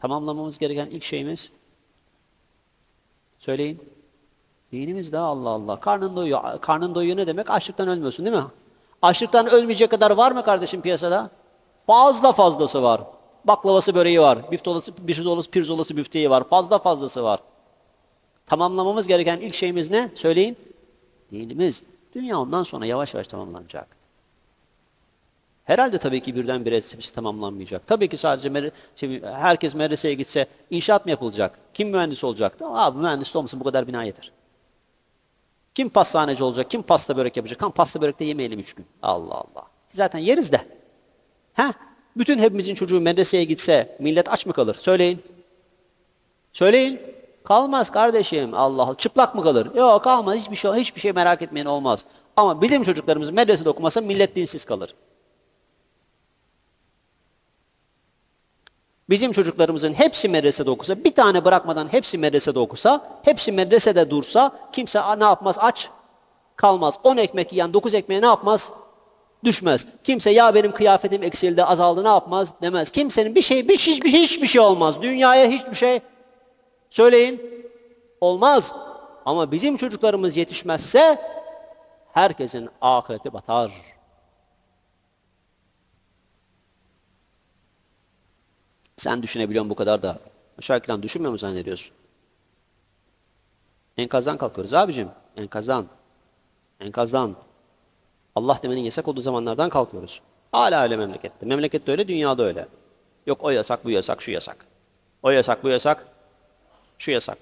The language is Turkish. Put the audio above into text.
Tamamlamamız gereken ilk şeyimiz söyleyin. Dinimiz de Allah Allah. Karnın doyuyor. Karnın doyuyor ne demek? Açlıktan ölmüyorsun değil mi? Açlıktan ölmeyecek kadar var mı kardeşim piyasada? Fazla fazlası var. Baklavası böreği var. Biftolası, birzolası, pirzolası büfteği var. Fazla fazlası var. Tamamlamamız gereken ilk şeyimiz ne? Söyleyin. Dinimiz. Dünya ondan sonra yavaş yavaş tamamlanacak. Herhalde tabii ki birdenbire hepsi tamamlanmayacak. Tabii ki sadece mer- şimdi herkes medreseye gitse inşaat mı yapılacak? Kim mühendis olacak? Abi mühendis olmasın bu kadar bina yeter. Kim pastaneci olacak? Kim pasta börek yapacak? Tam pasta börek de yemeyelim üç gün. Allah Allah. Zaten yeriz de. He? Bütün hepimizin çocuğu medreseye gitse millet aç mı kalır? Söyleyin. Söyleyin. Kalmaz kardeşim. Allah Allah. Çıplak mı kalır? Yok kalmaz. Hiçbir şey, hiçbir şey merak etmeyin olmaz. Ama bizim çocuklarımız medresede okumasa millet dinsiz kalır. Bizim çocuklarımızın hepsi medresede okusa, bir tane bırakmadan hepsi medresede okusa, hepsi medresede dursa, kimse "Aa, ne yapmaz? Aç kalmaz. 10 ekmek yiyen 9 ekmeğe ne yapmaz? Düşmez. Kimse ya benim kıyafetim eksildi, azaldı ne yapmaz? Demez. Kimsenin bir şey, bir şey, hiçbir, hiçbir şey olmaz. Dünyaya hiçbir şey söyleyin. Olmaz. Ama bizim çocuklarımız yetişmezse herkesin ahireti batar. Sen düşünebiliyorsun bu kadar da. Yukarı düşünmüyor mu zannediyorsun? Enkazdan kalkıyoruz abicim. Enkazdan. Enkazdan. Allah demenin yasak olduğu zamanlardan kalkıyoruz. Hala öyle memlekette. Memlekette öyle, dünyada öyle. Yok o yasak, bu yasak, şu yasak. O yasak, bu yasak, şu yasak.